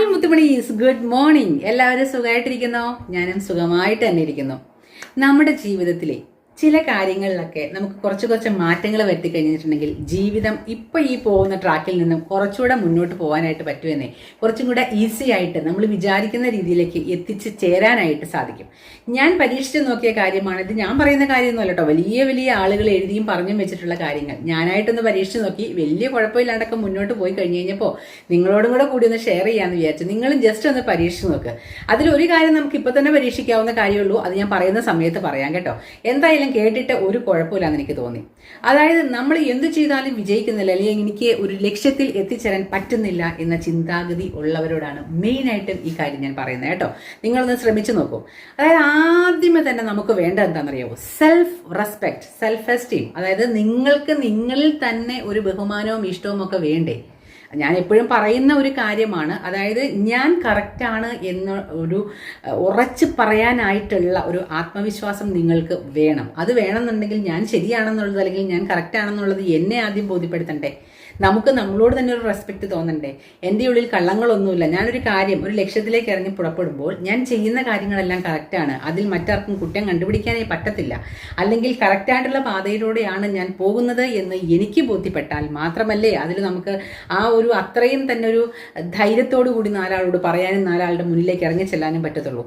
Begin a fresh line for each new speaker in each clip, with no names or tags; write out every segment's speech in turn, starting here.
Hi മുത്തുമണീസ്. Good morning എല്ലാവരും സുഖമായിട്ടിരിക്കുന്നോ? ഞാനും സുഖമായിട്ട് തന്നെ ഇരിക്കുന്നു നമ്മുടെ ജീവിതത്തിലെ ചില കാര്യങ്ങളിലൊക്കെ നമുക്ക് കുറച്ച് കുറച്ച് മാറ്റങ്ങൾ വരുത്തി കഴിഞ്ഞിട്ടുണ്ടെങ്കിൽ ജീവിതം ഇപ്പൊ ഈ പോകുന്ന ട്രാക്കിൽ നിന്നും കുറച്ചുകൂടെ മുന്നോട്ട് പോകാനായിട്ട് പറ്റുമെന്നേ കുറച്ചും കൂടെ ഈസി ആയിട്ട് നമ്മൾ വിചാരിക്കുന്ന രീതിയിലേക്ക് എത്തിച്ച് ചേരാനായിട്ട് സാധിക്കും. ഞാൻ പരീക്ഷിച്ച് നോക്കിയ കാര്യമാണ് ഇത് ഞാൻ പറയുന്ന കാര്യമൊന്നുമല്ല കേട്ടോ വലിയ വലിയ ആളുകൾ എഴുതിയും പറഞ്ഞും വെച്ചിട്ടുള്ള കാര്യങ്ങൾ. ഞാനായിട്ടൊന്ന് പരീക്ഷിച്ച് നോക്കി വലിയ കുഴപ്പമില്ലാണ്ടൊക്കെ മുന്നോട്ട് പോയി കഴിഞ്ഞ് കഴിഞ്ഞപ്പോൾ നിങ്ങളോടും കൂടെ കൂടി ഒന്ന് ഷെയർ ചെയ്യാമെന്ന് വിചാരിച്ചു നിങ്ങളും ജസ്റ്റ് ഒന്ന് പരീക്ഷിച്ച് നോക്ക്. അതിൽ ഒരു കാര്യം നമുക്ക് ഇപ്പൊ തന്നെ പരീക്ഷിക്കാവുന്ന കാര്യമുള്ളൂ അത് ഞാൻ പറയുന്ന സമയത്ത് പറയാം കേട്ടോ. എന്തായാലും കേട്ടിട്ട് ഒരു കുഴപ്പമില്ലാന്ന് എനിക്ക് തോന്നി. അതായത് നമ്മൾ എന്ത് ചെയ്താലും വിജയിക്കുന്നില്ല അല്ലെങ്കിൽ എനിക്ക് ഒരു ലക്ഷ്യത്തിൽ എത്തിച്ചേരാൻ പറ്റുന്നില്ല എന്ന ചിന്താഗതി ഉള്ളവരോടാണ് മെയിനായിട്ടും ഈ കാര്യം ഞാൻ പറയുന്നത് കേട്ടോ. നിങ്ങളൊന്ന് ശ്രമിച്ചു നോക്കൂ. അതായത് ആദ്യമേ തന്നെ നമുക്ക് വേണ്ടത് എന്താണെന്നറിയാമോ സെൽഫ് റെസ്പെക്ട് സെൽഫ് എസ്റ്റീം അതായത് നിങ്ങൾക്ക് നിങ്ങളിൽ തന്നെ ഒരു ബഹുമാനവും ഇഷ്ടവും ഒക്കെ വേണ്ടേ? ഞാൻ എപ്പോഴും പറയുന്ന ഒരു കാര്യമാണ്. അതായത് ഞാൻ കറക്റ്റാണ് എന്ന് ഒരു ഉറച്ച് പറയാനായിട്ടുള്ള ഒരു ആത്മവിശ്വാസം നിങ്ങൾക്ക് വേണം. അത് വേണമെന്നുണ്ടെങ്കിൽ ഞാൻ ശരിയാണെന്നുള്ളത് അല്ലെങ്കിൽ ഞാൻ കറക്റ്റാണെന്നുള്ളത് എന്നെ ആദ്യം ബോധ്യപ്പെടുത്തണ്ടേ? നമുക്ക് നമ്മളോട് തന്നെ ഒരു റെസ്പെക്ട് തോന്നണ്ടേ? എന്റെ ഉള്ളിൽ കള്ളങ്ങളൊന്നുമില്ല. ഞാനൊരു കാര്യം ഒരു ലക്ഷ്യത്തിലേക്ക് ഇറങ്ങി പുറപ്പെടുമ്പോൾ ഞാൻ ചെയ്യുന്ന കാര്യങ്ങളെല്ലാം കറക്റ്റാണ് അതിൽ മറ്റാർക്കും കുറ്റം കണ്ടുപിടിക്കാനേ പറ്റത്തില്ല. അല്ലെങ്കിൽ കറക്റ്റായിട്ടുള്ള പാതയിലൂടെയാണ് ഞാൻ പോകുന്നത് എന്ന് എനിക്ക് ബോധ്യപ്പെട്ടാൽ മാത്രമല്ലേ അതിൽ നമുക്ക് ആ ഒരു അത്രയും തന്നെ ഒരു ധൈര്യത്തോടു കൂടി നാലാളോട് പറയാനും നാലാളുടെ മുന്നിലേക്ക് ഇറങ്ങി ചെല്ലാനും പറ്റത്തുള്ളൂ.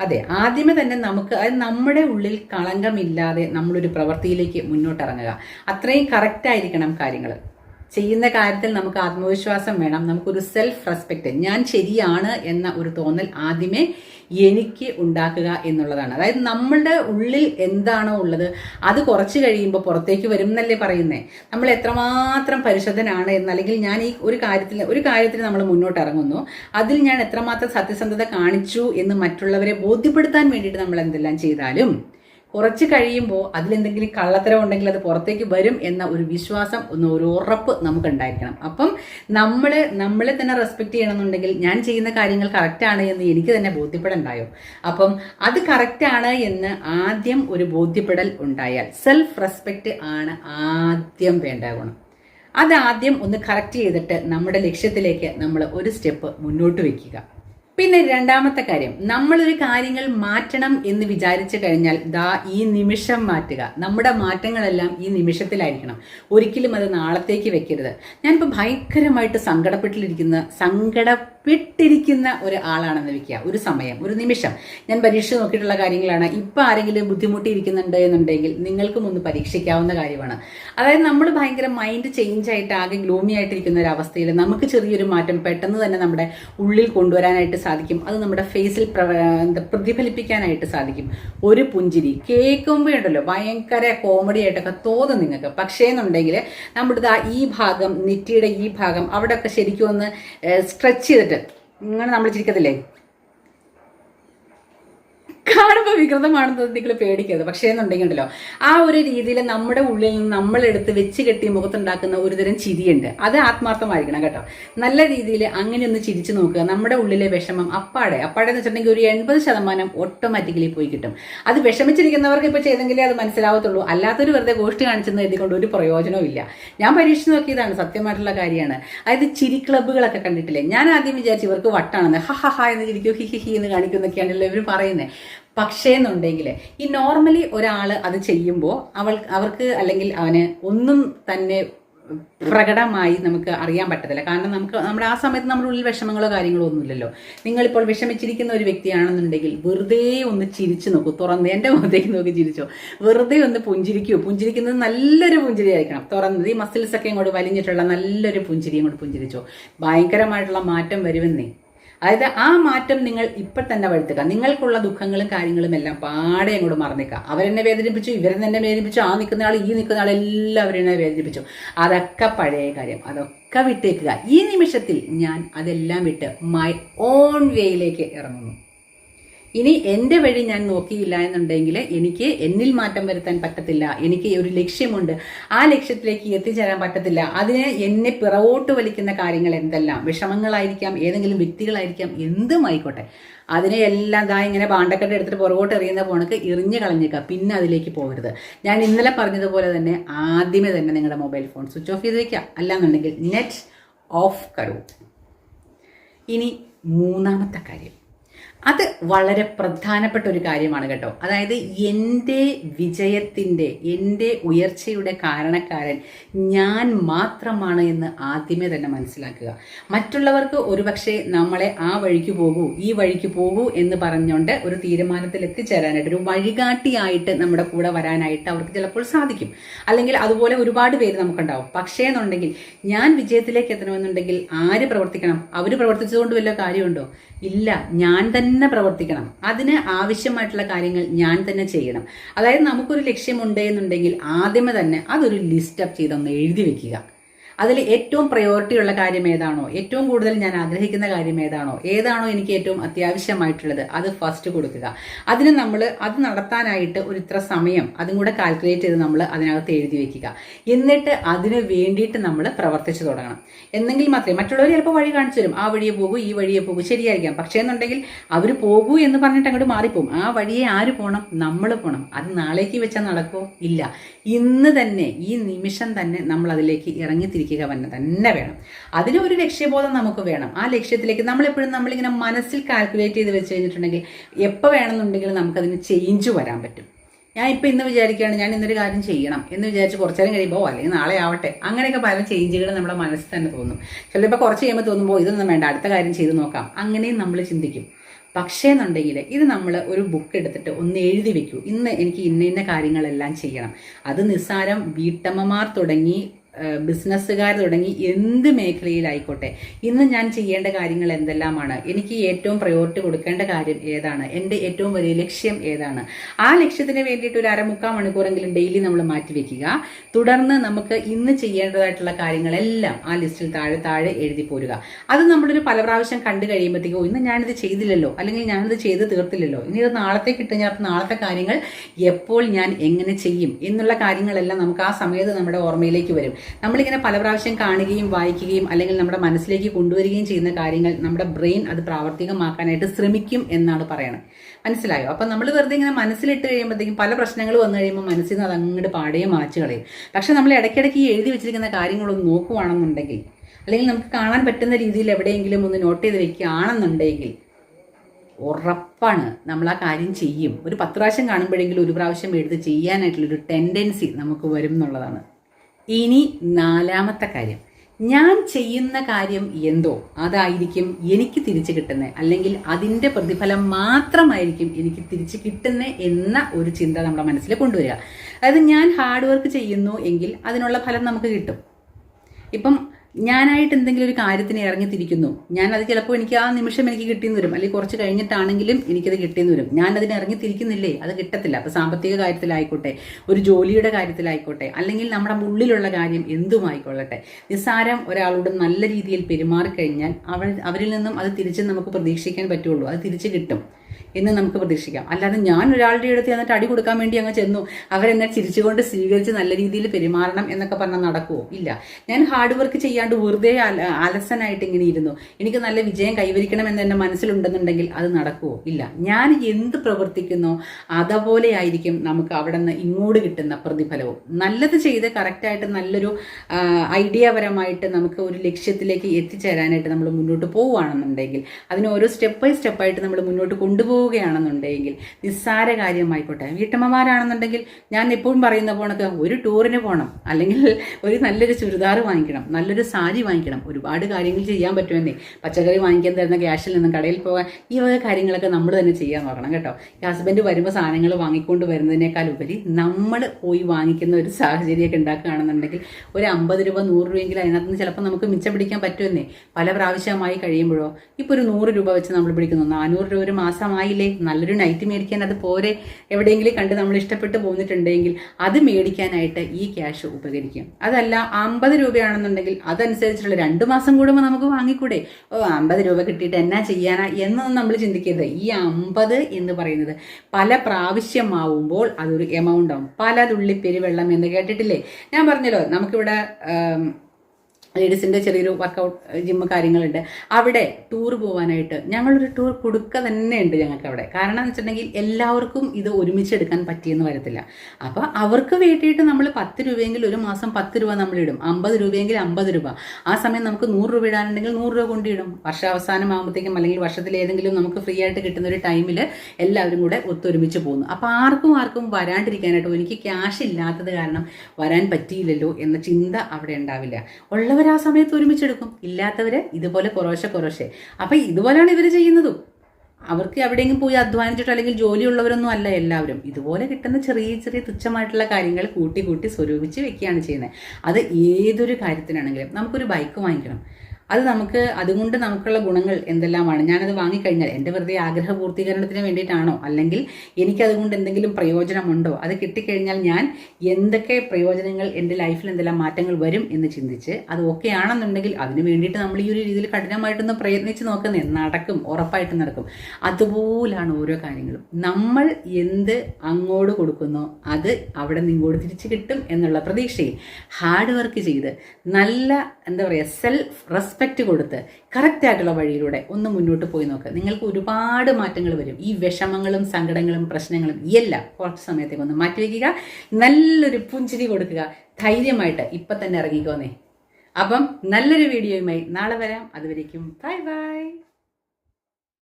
അതെ ആദ്യമേ തന്നെ നമുക്ക് അത് നമ്മുടെ ഉള്ളിൽ കളങ്കമില്ലാതെ നമ്മളൊരു പ്രവൃത്തിയിലേക്ക് മുന്നോട്ടിറങ്ങുക. അത്രയും കറക്റ്റായിരിക്കണം കാര്യങ്ങൾ. ചെയ്യുന്ന കാര്യത്തിൽ നമുക്ക് ആത്മവിശ്വാസം വേണം. നമുക്കൊരു സെൽഫ് റെസ്പെക്ട് ഞാൻ ശരിയാണ് എന്ന ഒരു തോന്നൽ ആദ്യമേ എനിക്ക് ഉണ്ടാക്കുക എന്നുള്ളതാണ്. അതായത് നമ്മളുടെ ഉള്ളിൽ എന്താണോ ഉള്ളത് അത് കുറച്ച് കഴിയുമ്പോൾ പുറത്തേക്ക് വരും എന്നല്ലേ പറയുന്നേ. നമ്മൾ എത്രമാത്രം പരിശുദ്ധനാണ് എന്ന് അല്ലെങ്കിൽ ഞാൻ ഈ ഒരു കാര്യത്തിൽ ഒരു കാര്യത്തിൽ നമ്മൾ മുന്നോട്ട് ഇറങ്ങുന്നു അതിൽ ഞാൻ എത്രമാത്രം സത്യസന്ധത കാണിച്ചു എന്ന് മറ്റുള്ളവരെ ബോധ്യപ്പെടുത്താൻ വേണ്ടിയിട്ട് നമ്മൾ എന്തെല്ലാം ചെയ്താലും കുറച്ച് കഴിയുമ്പോൾ അതിലെന്തെങ്കിലും കള്ളത്തരം ഉണ്ടെങ്കിൽ അത് പുറത്തേക്ക് വരും എന്ന ഒരു വിശ്വാസം ഒന്ന് ഒരു ഉറപ്പ് നമുക്ക് ഉണ്ടായിരിക്കണം അപ്പം നമ്മൾ നമ്മളെ തന്നെ റെസ്പെക്ട് ചെയ്യണമെന്നുണ്ടെങ്കിൽ ഞാൻ ചെയ്യുന്ന കാര്യങ്ങൾ കറക്റ്റാണ് എന്ന് എനിക്ക് തന്നെ ബോധ്യപ്പെടണ്ടായോ? അപ്പം അത് കറക്റ്റാണ് എന്ന് ആദ്യം ഒരു ബോധ്യപ്പെടൽ ഉണ്ടായാൽ സെൽഫ് റെസ്പെക്റ്റ് ആണ് ആദ്യം വേണ്ട ഗുണം. അത് ആദ്യം ഒന്ന് കറക്റ്റ് ചെയ്തിട്ട് നമ്മുടെ ലക്ഷ്യത്തിലേക്ക് നമ്മൾ ഒരു സ്റ്റെപ്പ് മുന്നോട്ട് വെക്കുക. പിന്നെ രണ്ടാമത്തെ കാര്യം നമ്മളൊരു കാര്യങ്ങൾ മാറ്റണം എന്ന് വിചാരിച്ചു കഴിഞ്ഞാൽ ദാ ഈ നിമിഷം മാറ്റുക. നമ്മുടെ മാറ്റങ്ങളെല്ലാം ഈ നിമിഷത്തിലായിരിക്കണം. ഒരിക്കലും അത് നാളത്തേക്ക് വെക്കരുത്. ഞാനിപ്പോൾ ഭയങ്കരമായിട്ട് സങ്കടപ്പെട്ടിരിക്കുന്ന സങ്കടപ്പെട്ടിരിക്കുന്ന ഒരു ആളാണെന്ന് വെക്കുക. ഒരു സമയം ഒരു നിമിഷം. ഞാൻ പരീക്ഷ നോക്കിയിട്ടുള്ള കാര്യങ്ങളാണ്. ഇപ്പം ആരെങ്കിലും ബുദ്ധിമുട്ടിയിരിക്കുന്നുണ്ട് എന്നുണ്ടെങ്കിൽ നിങ്ങൾക്കും ഒന്ന് പരീക്ഷിക്കാവുന്ന കാര്യമാണ്. അതായത് നമ്മൾ ഭയങ്കര മൈൻഡ് ചേഞ്ച് ആയിട്ട് ആകെ ഗ്ലൂമി ആയിട്ടിരിക്കുന്ന ഒരു അവസ്ഥയിൽ നമുക്ക് ചെറിയൊരു മാറ്റം പെട്ടെന്ന് തന്നെ നമ്മുടെ ഉള്ളിൽ കൊണ്ടുവരാനായിട്ട് സാധിക്കും. അത് നമ്മുടെ ഫേസിൽ പ്രതിഫലിപ്പിക്കാനായിട്ട് സാധിക്കും. ഒരു പുഞ്ചിരി. കേൾക്കുമ്പോൾ ഉണ്ടല്ലോ ഭയങ്കര കോമഡി ആയിട്ടൊക്കെ തോന്നും നിങ്ങൾക്ക്. പക്ഷേ എന്നുണ്ടെങ്കിൽ നമ്മുടെ ഈ ഭാഗം നെറ്റിയുടെ ഈ ഭാഗം അവിടെയൊക്കെ ശരിക്കും ഒന്ന് സ്ട്രെച്ച് ചെയ്തിട്ട് ഇങ്ങനെ നമ്മൾ ചിരിക്കത്തില്ലേ? കാണുമ്പോൾ വികൃതമാണെന്ന് നിങ്ങൾ പേടിക്കരുത്. പക്ഷേ എന്നുണ്ടെങ്കിൽ ഉണ്ടല്ലോ ആ ഒരു രീതിയിൽ നമ്മുടെ ഉള്ളിൽ നിന്ന് നമ്മളെടുത്ത് വെച്ച് കെട്ടി മുഖത്തുണ്ടാക്കുന്ന ഒരുതരം ചിരിയുണ്ട്. അത് ആത്മാർത്ഥമായിരിക്കണം കേട്ടോ. നല്ല രീതിയിൽ അങ്ങനെ ഒന്ന് ചിരിച്ചു നോക്കുക. നമ്മുടെ ഉള്ളിലെ വിഷമം അപ്പാടെ അപ്പാടെ എന്ന് വെച്ചിട്ടുണ്ടെങ്കിൽ ഒരു എൺപത് ശതമാനം ഓട്ടോമാറ്റിക്കലി പോയി കിട്ടും. അത് വിഷമിച്ചിരിക്കുന്നവർക്ക് ഇപ്പോൾ ചെയ്തെങ്കിലേ അത് മനസ്സിലാവത്തുള്ളൂ. അല്ലാത്തൊരു വെറുതെ ഗോഷ്ടി കാണിച്ചെന്ന് എഴുതിക്കൊണ്ട് ഒരു പ്രയോജനവും ഇല്ല. ഞാൻ പരീക്ഷിച്ച് നോക്കിയതാണ് സത്യമായിട്ടുള്ള കാര്യമാണ്. അതായത് ചിരി ക്ലബ്ബുകളൊക്കെ കണ്ടിട്ടില്ലേ? ഞാൻ ആദ്യം വിചാരിച്ചു ഇവർക്ക് വട്ടാണെന്ന്. ഹ ഹ ഹ എന്ന് ചിരിക്കും ഹി ഹി ഹി എന്ന് കാണിക്കുന്നൊക്കെയാണല്ലോ ഇവർ പറയുന്നത് പക്ഷേ എന്നുണ്ടെങ്കിൽ ഈ നോർമലി ഒരാൾ അത് ചെയ്യുമ്പോൾ അവൾ അവർക്ക് അല്ലെങ്കിൽ അവന് ഒന്നും തന്നെ പ്രകടമായി നമുക്ക് അറിയാൻ പറ്റത്തില്ല. കാരണം നമുക്ക് നമ്മുടെ ആ സമയത്ത് നമ്മുടെ ഉള്ളിൽ വിഷമങ്ങളോ കാര്യങ്ങളോ ഒന്നുമില്ലല്ലോ. നിങ്ങളിപ്പോൾ വിഷമിച്ചിരിക്കുന്ന ഒരു വ്യക്തിയാണെന്നുണ്ടെങ്കിൽ വെറുതെ ഒന്ന് ചിരിച്ചു നോക്കൂ. തുറന്ന് എന്റെ മുഖത്തേക്ക് നോക്കി ചിരിച്ചോ. വെറുതെ ഒന്ന് പുഞ്ചിരിക്കൂ. പുഞ്ചിരിക്കുന്നത് നല്ലൊരു പുഞ്ചിരി ആയിരിക്കണം തുറന്നത് ഈ മസിൽസൊക്കെ ഇങ്ങോട്ട് വലിഞ്ഞിട്ടുള്ള നല്ലൊരു പുഞ്ചിരി ഇങ്ങോട്ട് പുഞ്ചിരിച്ചോ. ഭയങ്കരമായിട്ടുള്ള മാറ്റം വരുമെന്നേ. അതായത് ആ മാറ്റം നിങ്ങൾ ഇപ്പം തന്നെ വരുത്തുക. നിങ്ങൾക്കുള്ള ദുഃഖങ്ങളും കാര്യങ്ങളും എല്ലാം പാടെ അങ്ങോട്ട് മറന്നേക്കുക. അവരെന്നെ വേദനിപ്പിച്ചു ഇവരെന്നെ എന്നെ വേദനിപ്പിച്ചു ആ നിൽക്കുന്ന ആൾ ഈ നിൽക്കുന്ന ആൾ എല്ലാവരും എന്നെ വേദനിപ്പിച്ചു. അതൊക്കെ പഴയ കാര്യം. അതൊക്കെ വിട്ടേക്കുക. ഈ നിമിഷത്തിൽ ഞാൻ അതെല്ലാം വിട്ട് മൈ ഓൺ വേയിലേക്ക് ഇറങ്ങുന്നു. ഇനി എന്റെ വഴി ഞാൻ നോക്കിയില്ല എന്നുണ്ടെങ്കിൽ എനിക്ക് എന്നിൽ മാറ്റം വരുത്താൻ പറ്റത്തില്ല. എനിക്ക് ഒരു ലക്ഷ്യമുണ്ട്. ആ ലക്ഷ്യത്തിലേക്ക് എത്തിച്ചേരാൻ പറ്റത്തില്ല. അതിന് എന്നെ പിറവോട്ട് വലിക്കുന്ന കാര്യങ്ങൾ എന്തെല്ലാം? വിഷമങ്ങളായിരിക്കാം ഏതെങ്കിലും വ്യക്തികളായിരിക്കാം എന്തുമായിക്കോട്ടെ. അതിനെ എല്ലാം ദാ ഇങ്ങനെ ബാണ്ടക്കെട്ട് എടുത്തിട്ട് പുറകോട്ട് എറിയുന്ന പോണക്ക് എറിഞ്ഞു കളഞ്ഞേക്കുക പിന്നെ അതിലേക്ക് പോകരുത് ഞാൻ ഇന്നലെ പറഞ്ഞതുപോലെ തന്നെ ആദ്യമേ തന്നെ നിങ്ങളുടെ മൊബൈൽ ഫോൺ സ്വിച്ച് ഓഫ് ചെയ്ത് വെക്കുക അല്ലാന്നുണ്ടെങ്കിൽ നെറ്റ് ഓഫ് കറൂ ഇനി മൂന്നാമത്തെ കാര്യം. അത് വളരെ പ്രധാനപ്പെട്ട ഒരു കാര്യമാണ് കേട്ടോ. അതായത് എന്റെ വിജയത്തിന്റെ എന്റെ ഉയർച്ചയുടെ കാരണക്കാരൻ ഞാൻ മാത്രമാണ് എന്ന് ആദ്യമേ തന്നെ മനസ്സിലാക്കുക. മറ്റുള്ളവർക്ക് ഒരുപക്ഷെ നമ്മളെ ആ വഴിക്ക് പോകൂ ഈ വഴിക്ക് പോകൂ എന്ന് പറഞ്ഞുകൊണ്ട് ഒരു തീരുമാനത്തിൽ എത്തിച്ചേരാനായിട്ട് ഒരു വഴികാട്ടിയായിട്ട് നമ്മുടെ കൂടെ വരാനായിട്ട് അവർക്ക് ചിലപ്പോൾ സാധിക്കും. അല്ലെങ്കിൽ അതുപോലെ ഒരുപാട് പേര് നമുക്കുണ്ടാവും. പക്ഷേ എന്നുണ്ടെങ്കിൽ ഞാൻ വിജയത്തിലേക്ക് എത്തണമെന്നുണ്ടെങ്കിൽ ആര് പ്രവർത്തിക്കണം? അവർ പ്രവർത്തിച്ചതുകൊണ്ട് വല്ല കാര്യമുണ്ടോ? ഇല്ല. ഞാൻ തന്നെ പ്രവർത്തിക്കണം. അതിന് ആവശ്യമായിട്ടുള്ള കാര്യങ്ങൾ ഞാൻ തന്നെ ചെയ്യണം. അതായത് നമുക്കൊരു ലക്ഷ്യമുണ്ട് എന്നുണ്ടെങ്കിൽ ആദ്യമേ തന്നെ അതൊരു ലിസ്റ്റ് അപ്പ് ചെയ്തൊന്ന് എഴുതി വെക്കുക. അതിൽ ഏറ്റവും പ്രയോറിറ്റി ഉള്ള കാര്യം ഏതാണോ? ഏറ്റവും കൂടുതൽ ഞാൻ ആഗ്രഹിക്കുന്ന കാര്യം ഏതാണോ? ഏതാണോ എനിക്ക് ഏറ്റവും അത്യാവശ്യമായിട്ടുള്ളത്? അത് ഫസ്റ്റ് കൊടുക്കുക. അതിന് നമ്മൾ അത് നടത്താനായിട്ട് ഒരു ഇത്ര സമയം അതും കൂടെ കാൽക്കുലേറ്റ് ചെയ്ത് നമ്മൾ അതിനകത്ത് എഴുതി വെക്കുക. എന്നിട്ട് അതിന് വേണ്ടിയിട്ട് നമ്മൾ പ്രവർത്തിച്ചു തുടങ്ങണം. എന്നെങ്കിൽ മാത്രമേ മറ്റുള്ളവർ ചിലപ്പോൾ വഴി കാണിച്ചു തരും. ആ വഴിയെ പോകൂ ഈ വഴിയെ പോകൂ ശരിയായിരിക്കാം. പക്ഷേ എന്നുണ്ടെങ്കിൽ അവർ പോകൂ എന്ന് പറഞ്ഞിട്ട് അങ്ങോട്ട് മാറിപ്പോകും ആ വഴിയെ ആര് പോകണം നമ്മൾ പോകണം അത് നാളേക്ക് വെച്ചാൽ നടക്കുമോ? ഇല്ല. ഇന്ന് തന്നെ ഈ നിമിഷം തന്നെ നമ്മൾ അതിലേക്ക് ഇറങ്ങിത്തിരിക്കുക തന്നെ തന്നെ വേണം. അതിന് ഒരു ലക്ഷ്യബോധം നമുക്ക് വേണം. ആ ലക്ഷ്യത്തിലേക്ക് നമ്മളെപ്പോഴും നമ്മളിങ്ങനെ മനസ്സിൽ കാൽക്കുലേറ്റ് ചെയ്ത് വെച്ച് കഴിഞ്ഞിട്ടുണ്ടെങ്കിൽ എപ്പോൾ വേണമെന്നുണ്ടെങ്കിലും നമുക്കതിന് ചേഞ്ച് വരാൻ പറ്റും. ഞാൻ ഇപ്പം ഇന്ന് വിചാരിക്കുകയാണ് ഞാൻ ഇന്നൊരു കാര്യം ചെയ്യണം എന്ന് വിചാരിച്ച് കുറച്ച് നേരം കഴിയുമ്പോൾ "ഓ, അല്ലെങ്കിൽ നാളെ ആവട്ടെ. അങ്ങനെയൊക്കെ പല ചേഞ്ചുകൾ നമ്മുടെ മനസ്സിൽ തന്നെ തോന്നും. ചിലപ്പോൾ കുറച്ച് കഴിയുമ്പോൾ തോന്നുമ്പോൾ ഇതൊന്നും വേണ്ട അടുത്ത കാര്യം ചെയ്ത് നോക്കാം. അങ്ങനെയും നമ്മൾ ചിന്തിക്കും. പക്ഷേ എന്നുണ്ടെങ്കിൽ ഇത് നമ്മൾ ഒരു ബുക്ക് എടുത്തിട്ട് ഒന്ന് എഴുതി വെക്കൂ. ഇന്ന് എനിക്ക് ഇന്ന ഇന്ന കാര്യങ്ങളെല്ലാം ചെയ്യണം. അത് നിസ്സാരം വീട്ടമ്മമാർ തുടങ്ങി ബിസിനസ്സുകാർ തുടങ്ങി എന്ത് മേഖലയിലായിക്കോട്ടെ. ഇന്ന് ഞാൻ ചെയ്യേണ്ട കാര്യങ്ങൾ എന്തെല്ലാമാണ്? എനിക്ക് ഏറ്റവും പ്രയോറിറ്റി കൊടുക്കേണ്ട കാര്യം ഏതാണ്? എന്റെ ഏറ്റവും വലിയ ലക്ഷ്യം ഏതാണ്? ആ ലക്ഷ്യത്തിന് വേണ്ടിയിട്ട് ഒരു അരമുക്കാൽ മണിക്കൂറെങ്കിലും ഡെയിലി നമ്മൾ മാറ്റിവെക്കുക തുടർന്ന് നമുക്ക് ഇന്ന് ചെയ്യേണ്ടതായിട്ടുള്ള കാര്യങ്ങളെല്ലാം ആ ലിസ്റ്റിൽ താഴെ താഴെ എഴുതി പോരുക. അത് നമ്മളൊരു പല പ്രാവശ്യം കണ്ടു കഴിയുമ്പോഴത്തേക്കോ ഇന്ന് ഞാനിത് ചെയ്തില്ലല്ലോ അല്ലെങ്കിൽ ഞാനിത് ചെയ്ത് തീർത്തില്ലല്ലോ ഇനി ഇത് നാളത്തെ കിട്ടുന്ന അപ്പം നാളത്തെ കാര്യങ്ങൾ എപ്പോൾ ഞാൻ എങ്ങനെ ചെയ്യും? എന്നുള്ള കാര്യങ്ങളെല്ലാം നമുക്ക് ആ സമയത്ത് നമ്മുടെ ഓർമ്മയിലേക്ക് വരും. നമ്മളിങ്ങനെ പല പ്രാവശ്യം കാണുകയും വായിക്കുകയും അല്ലെങ്കിൽ നമ്മുടെ മനസ്സിലേക്ക് കൊണ്ടുവരികയും ചെയ്യുന്ന കാര്യങ്ങൾ നമ്മുടെ ബ്രെയിൻ അത് പ്രാവർത്തികമാക്കാനായിട്ട് ശ്രമിക്കും എന്നാണ് പറയുന്നത് മനസ്സിലായോ? അപ്പം നമ്മൾ വെറുതെ ഇങ്ങനെ മനസ്സിലിട്ട് കഴിയുമ്പോഴത്തേക്കും പല പ്രശ്നങ്ങൾ വന്നു കഴിയുമ്പോൾ മനസ്സിൽ നിന്ന് അത് അങ്ങോട്ട് പാടുകയും മാച്ചു കളയും. പക്ഷെ നമ്മൾ ഇടയ്ക്കിടയ്ക്ക് എഴുതി വെച്ചിരിക്കുന്ന കാര്യങ്ങളൊന്ന് നോക്കുവാണെന്നുണ്ടെങ്കിൽ അല്ലെങ്കിൽ നമുക്ക് കാണാൻ പറ്റുന്ന രീതിയിൽ എവിടെയെങ്കിലും ഒന്ന് നോട്ട് ചെയ്ത് വെക്കുകയാണെന്നുണ്ടെങ്കിൽ ഉറപ്പാണ് നമ്മൾ ആ കാര്യം ചെയ്യും. ഒരു പത്ത് പ്രാവശ്യം കാണുമ്പോഴെങ്കിലും ഒരു പ്രാവശ്യം എടുത്ത് ചെയ്യാനായിട്ടുള്ളൊരു ടെൻഡൻസി നമുക്ക് വരും എന്നുള്ളതാണ്. ഇനി നാലാമത്തെ കാര്യം. ഞാൻ ചെയ്യുന്ന കാര്യം എന്തോ? അതായിരിക്കും എനിക്ക് തിരിച്ചു കിട്ടുന്നത് അല്ലെങ്കിൽ അതിന്റെ പ്രതിഫലം മാത്രമായിരിക്കും എനിക്ക് തിരിച്ചു കിട്ടുന്നത് എന്ന ഒരു ചിന്ത നമ്മുടെ മനസ്സിൽ കൊണ്ടുവരിക. അതായത് ഞാൻ ഹാർഡ് വർക്ക് ചെയ്യുന്നു എങ്കിൽ അതിനുള്ള ഫലം നമുക്ക് കിട്ടും. ഇപ്പം ഞാനായിട്ട് എന്തെങ്കിലും ഒരു കാര്യത്തിന് ഇറങ്ങിത്തിരിക്കുന്നു ഞാൻ അത് ചിലപ്പോൾ എനിക്ക് ആ നിമിഷം എനിക്ക് കിട്ടിയെന്ന് വരും. അല്ലെങ്കിൽ കുറച്ച് കഴിഞ്ഞിട്ടാണെങ്കിലും എനിക്കത് കിട്ടിയെന്ന് വരും. ഞാൻ അതിന് ഇറങ്ങിത്തിരിക്കുന്നില്ലേ അത് കിട്ടത്തില്ല. അപ്പോൾ സാമ്പത്തിക കാര്യത്തിലായിക്കോട്ടെ ഒരു ജോലിയുടെ കാര്യത്തിലായിക്കോട്ടെ അല്ലെങ്കിൽ നമ്മുടെ ഉള്ളിലുള്ള കാര്യം എന്തുമായിക്കൊള്ളട്ടെ നിസ്സാരം ഒരാളോട് നല്ല രീതിയിൽ പെരുമാറിക്കഴിഞ്ഞാൽ അവൾ അവരിൽ നിന്നും അത് തിരിച്ച് നമുക്ക് പ്രതീക്ഷിക്കാൻ പറ്റുള്ളൂ. അത് തിരിച്ച് കിട്ടും. എന്ന് നമുക്ക് പ്രതീക്ഷിക്കാം. അല്ലാതെ ഞാൻ ഒരാളുടെ അടുത്ത് എന്നിട്ട് അടി കൊടുക്കാൻ വേണ്ടി അങ്ങ് ചെന്നു. അവരെന്നെ ചിരിച്ചുകൊണ്ട് സ്വീകരിച്ച് നല്ല രീതിയിൽ പെരുമാറണം എന്നൊക്കെ പറഞ്ഞാൽ നടക്കുമോ ഇല്ല. ഞാൻ ഹാർഡ് വർക്ക് ചെയ്യാണ്ട് വെറുതെ അലസനായിട്ട് ഇങ്ങനെ ഇരുന്നു. എനിക്ക് നല്ല വിജയം കൈവരിക്കണം എന്ന് എന്റെ മനസ്സിലുണ്ടെന്നുണ്ടെങ്കിൽ അത് നടക്കുമോ ഇല്ല. ഞാൻ എന്ത് പ്രവർത്തിക്കുന്നു അതുപോലെ ആയിരിക്കും നമുക്ക് അവിടെ നിന്ന് ഇങ്ങോട്ട് കിട്ടുന്ന പ്രതിഫലവും. നല്ലത് ചെയ്ത് കറക്റ്റായിട്ട് നല്ലൊരു ഐഡിയ പരമായിട്ട് നമുക്ക് ഒരു ലക്ഷ്യത്തിലേക്ക് എത്തിച്ചേരാനായിട്ട് നമ്മൾ മുന്നോട്ട് പോവുകയാണെന്നുണ്ടെങ്കിൽ അതിന് ഓരോ സ്റ്റെപ്പ് ബൈ സ്റ്റെപ്പായിട്ട് നമ്മൾ മുന്നോട്ട് കൊണ്ടുപോവുകയാണെന്നുണ്ടെങ്കിൽ നിസ്സാര കാര്യമായിക്കോട്ടെ. വീട്ടമ്മമാരാണെന്നുണ്ടെങ്കിൽ ഞാൻ എപ്പോഴും പറയുന്ന പോണൊക്കെ ഒരു ടൂറിന് പോകണം അല്ലെങ്കിൽ ഒരു നല്ലൊരു ചുരിദാർ വാങ്ങിക്കണം നല്ലൊരു സാരി വാങ്ങിക്കണം. ഒരുപാട് കാര്യങ്ങൾ ചെയ്യാൻ പറ്റുമെന്നേ. പച്ചക്കറി വാങ്ങിക്കാൻ തരുന്ന ക്യാഷിൽ നിന്നും കടയിൽ പോകാൻ ഈ വക കാര്യങ്ങളൊക്കെ നമ്മൾ തന്നെ ചെയ്യാൻ നോക്കണം കേട്ടോ. ഹസ്ബൻഡ് വരുമ്പോൾ സാധനങ്ങൾ വാങ്ങിക്കൊണ്ട് വരുന്നതിനേക്കാൾ ഉപരി നമ്മൾ പോയി വാങ്ങിക്കുന്ന ഒരു സാഹചര്യമൊക്കെ ഉണ്ടാക്കുകയാണെന്നുണ്ടെങ്കിൽ ഒരു അമ്പത് രൂപ നൂറ് രൂപയെങ്കിലും അതിനകത്ത് നിന്ന് ചിലപ്പോൾ നമുക്ക് മിച്ചം പിടിക്കാൻ പറ്റുമെന്നേ. പല പ്രാവശ്യമായി കഴിയുമ്പോഴോ ഇപ്പോൾ ഒരു നൂറ് രൂപ വെച്ച് നമ്മൾ പിടിക്കുന്നു. നാനൂറ് രൂപ ഒരു മാസമായില്ലേ നല്ലൊരു നൈറ്റ് മേടിക്കാൻ അത് പോരെ. എവിടെയെങ്കിലും കണ്ട് നമ്മൾ ഇഷ്ടപ്പെട്ട് പോന്നിട്ടുണ്ടെങ്കിൽ അത് മേടിക്കാനായിട്ട് ഈ ക്യാഷ് ഉപകരിക്കും. അതല്ല അമ്പത് രൂപയാണെന്നുണ്ടെങ്കിൽ അതനുസരിച്ചുള്ള രണ്ട് മാസം കൂടുമ്പോൾ നമുക്ക് വാങ്ങിക്കൂടെ? ഓ അമ്പത് രൂപ കിട്ടിയിട്ട് എന്നാ ചെയ്യാനാ എന്നൊന്നും നമ്മൾ ചിന്തിക്കരുത്. ഈ അമ്പത് എന്ന് പറയുന്നത് പല പ്രാവശ്യമാവുമ്പോൾ അതൊരു എമൗണ്ട് ആവും പല തുള്ളി പെരുവെള്ളം എന്ന് കേട്ടിട്ടില്ലേ? ഞാൻ പറഞ്ഞല്ലോ നമുക്കിവിടെ ലേഡീസിന്റെ ചെറിയൊരു വർക്കൗട്ട് ജിമ്മ് കാര്യങ്ങളുണ്ട്. അവിടെ ടൂർ പോകാനായിട്ട് ഞങ്ങളൊരു ടൂർ കൊടുക്കുക തന്നെ ഉണ്ട് ഞങ്ങൾക്ക് അവിടെ കാരണം എന്ന് വെച്ചിട്ടുണ്ടെങ്കിൽ എല്ലാവർക്കും ഇത് ഒരുമിച്ച് എടുക്കാൻ പറ്റിയെന്ന് വരത്തില്ല. അപ്പോൾ അവർക്ക് വേണ്ടിയിട്ട് നമ്മൾ പത്ത് രൂപയെങ്കിൽ ഒരു മാസം പത്ത് രൂപ നമ്മൾ ഇടും. അമ്പത് രൂപയെങ്കിൽ അമ്പത് രൂപ. ആ സമയം നമുക്ക് നൂറ് രൂപ ഇടാനുണ്ടെങ്കിൽ നൂറ് രൂപ കൊണ്ടിടും വർഷാവസാനം ആകുമ്പോഴത്തേക്കും അല്ലെങ്കിൽ വർഷത്തിൽ ഏതെങ്കിലും നമുക്ക് ഫ്രീ ആയിട്ട് കിട്ടുന്ന ഒരു ടൈമിൽ എല്ലാവരും കൂടെ ഒത്തൊരുമിച്ച് പോകുന്നു. അപ്പോൾ ആർക്കും ആർക്കും വരാണ്ടിരിക്കാനായിട്ടോ എനിക്ക് ക്യാഷ് ഇല്ലാത്തത് കാരണം വരാൻ പറ്റിയില്ലല്ലോ എന്ന ചിന്ത അവിടെ ഉണ്ടാവില്ല. ഉള്ളവർ ആ സമയത്ത് ഒരുമിച്ചെടുക്കും. ഇല്ലാത്തവർ ഇതുപോലെ കുറോശ കുറോശെ. അപ്പം ഇതുപോലെയാണ് ഇവർ ചെയ്യുന്നതും. അവർക്ക് എവിടെയെങ്കിലും പോയി അധ്വാനിച്ചിട്ടോ അല്ലെങ്കിൽ ജോലിയുള്ളവരൊന്നും അല്ല എല്ലാവരും. ഇതുപോലെ കിട്ടുന്ന ചെറിയ ചെറിയ തുച്ഛമായിട്ടുള്ള കാര്യങ്ങൾ കൂട്ടി കൂട്ടി സ്വരൂപിച്ച് വെക്കുകയാണ് ചെയ്യുന്നത്. അത് ഏതൊരു കാര്യത്തിനാണെങ്കിലും നമുക്കൊരു ബൈക്ക് വാങ്ങിക്കണം. അത് നമുക്ക് അതുകൊണ്ട് നമുക്കുള്ള ഗുണങ്ങൾ എന്തെല്ലാമാണ്? ഞാനത് വാങ്ങിക്കഴിഞ്ഞാൽ എന്റെ വെറുതെ ആഗ്രഹ പൂർത്തീകരണത്തിന് വേണ്ടിയിട്ടാണോ? അല്ലെങ്കിൽ എനിക്കതുകൊണ്ട് എന്തെങ്കിലും പ്രയോജനമുണ്ടോ? അത് കിട്ടിക്കഴിഞ്ഞാൽ ഞാൻ എന്തൊക്കെ പ്രയോജനങ്ങൾ എന്റെ ലൈഫിൽ എന്തെല്ലാം മാറ്റങ്ങൾ വരും എന്ന് ചിന്തിച്ച് അത് ഓക്കെ ആണെന്നുണ്ടെങ്കിൽ അതിന് വേണ്ടിയിട്ട് നമ്മൾ ഈ ഒരു രീതിയിൽ കഠിനമായിട്ടൊന്ന് പ്രയത്നിച്ച് നോക്കുന്നത് നടക്കും ഉറപ്പായിട്ട് നടക്കും. അതുപോലാണ് ഓരോ കാര്യങ്ങളും. നമ്മൾ എന്ത് അങ്ങോട്ട് കൊടുക്കുന്നോ അത് അവിടെ നിന്ന് ഇങ്ങോട്ട് തിരിച്ചു കിട്ടും എന്നുള്ള പ്രതീക്ഷയിൽ ഹാർഡ് വർക്ക് ചെയ്ത് നല്ല എന്താ പറയുക സെൽഫ് റെസ്പെക്റ്റ് കൊടുത്ത് കറക്റ്റായിട്ടുള്ള വഴിയിലൂടെ ഒന്ന് മുന്നോട്ട് പോയി നോക്കുക നിങ്ങൾക്ക് ഒരുപാട് മാറ്റങ്ങൾ വരും. ഈ വിഷമങ്ങളും സങ്കടങ്ങളും പ്രശ്നങ്ങളും എല്ലാം കുറച്ച് സമയത്തേക്ക് ഒന്ന് മാറ്റിവെക്കുക നല്ലൊരു പുഞ്ചിരി കൊടുക്കുക. ധൈര്യമായിട്ട് ഇപ്പം തന്നെ ഇറങ്ങിക്കോന്നേ. അപ്പം നല്ലൊരു വീഡിയോയുമായി നാളെ വരാം. അതുവരേക്കും. Bye bye.